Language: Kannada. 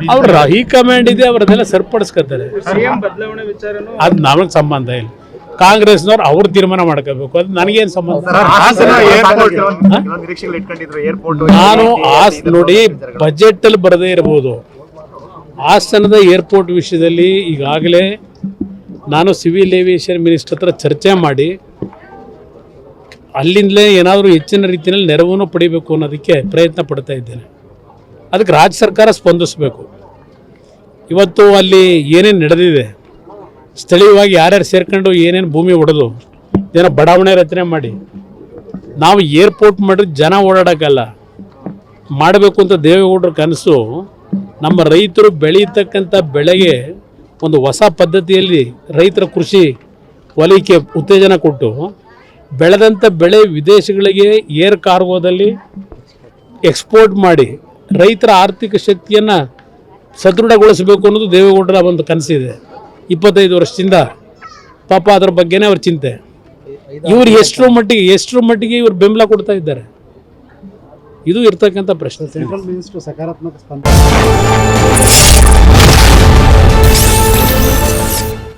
ಅವ್ರ ಹೈಕಮಾಂಡ್ ಇದೆ ಅವರದೆಲ್ಲ ಸರಿಪಡಿಸ್ಕೊತಾರೆ. ಅದ್ ಬದಲಾವಣೆ ವಿಚಾರನು ಅದು ನಮಗೆ ಸಂಬಂಧ ಇಲ್ಲ. ಕಾಂಗ್ರೆಸ್ನವ್ರು ಅವ್ರ ತೀರ್ಮಾನ ಮಾಡ್ಕೋಬೇಕು. ಅದು ನನಗೇನು ಸಂಬಂಧ ನಾನು ಆಸ್ ನೋಡಿ ಬಜೆಟ್ ಅಲ್ಲಿ ಬರದೇ ಇರಬಹುದು ಹಾಸನದ ಏರ್ಪೋರ್ಟ್ ವಿಷಯದಲ್ಲಿ ಈಗಾಗಲೇ ನಾನು ಸಿವಿಲ್ ಏವಿಯೇಷನ್ ಮಿನಿಸ್ಟರ್ ಹತ್ರ ಚರ್ಚೆ ಮಾಡಿ ಅಲ್ಲಿಂದಲೇ ಏನಾದರೂ ಹೆಚ್ಚಿನ ರೀತಿಯಲ್ಲಿ ನೆರವನ್ನು ಪಡಿಬೇಕು ಅನ್ನೋದಕ್ಕೆ ಪ್ರಯತ್ನ ಪಡ್ತಾ ಇದ್ದೇನೆ. ಅದಕ್ಕೆ ರಾಜ್ಯ ಸರ್ಕಾರ ಸ್ಪಂದಿಸಬೇಕು. ಇವತ್ತು ಅಲ್ಲಿ ಏನೇನು ನಡೆದಿದೆ, ಸ್ಥಳೀಯವಾಗಿ ಯಾರ್ಯಾರು ಸೇರ್ಕೊಂಡು ಏನೇನು ಭೂಮಿ ಹೊಡೆದು ಏನೋ ಬಡಾವಣೆ ರಚನೆ ಮಾಡಿ, ನಾವು ಏರ್ಪೋರ್ಟ್ ಮಾಡಿದ್ರೆ ಜನ ಓಡಾಡೋಕ್ಕಲ್ಲ, ಮಾಡಬೇಕು ಅಂತ ದೇವೇಗೌಡರ ಕನಸು, ನಮ್ಮ ರೈತರು ಬೆಳೀತಕ್ಕಂಥ ಬೆಳೆಗೆ ಒಂದು ಹೊಸ ಪದ್ಧತಿಯಲ್ಲಿ ರೈತರ ಕೃಷಿ ವಲಯಕ್ಕೆ ಉತ್ತೇಜನ ಕೊಟ್ಟು, ಬೆಳೆದಂಥ ಬೆಳೆ ವಿದೇಶಗಳಿಗೆ ಏರ್ ಕಾರ್ಗೋದಲ್ಲಿ ಎಕ್ಸ್ಪೋರ್ಟ್ ಮಾಡಿ ರೈತರ ಆರ್ಥಿಕ ಶಕ್ತಿಯನ್ನು ಸದೃಢಗೊಳಿಸಬೇಕು ಅನ್ನೋದು ದೇವೇಗೌಡರ ಒಂದು ಕನಸಿದೆ. ಇಪ್ಪತ್ತೈದು ವರ್ಷದಿಂದ ಪಾಪ ಅದ್ರ ಬಗ್ಗೆನೇ ಅವ್ರ ಚಿಂತೆ. ಇವ್ರು ಎಷ್ಟರ ಮಟ್ಟಿಗೆ ಎಷ್ಟರ ಮಟ್ಟಿಗೆ ಇವ್ರು ಬೆಂಬಲ ಕೊಡ್ತಾ ಇದ್ದಾರೆ? ಇದು ಇರ್ತಕ್ಕಂಥ ಪ್ರಶ್ನೆ. ಸೆಂಟ್ರಲ್ ಮಿನಿಸ್ಟರ್ ಸಕಾರಾತ್ಮಕ ಸ್ಪಂದನೆ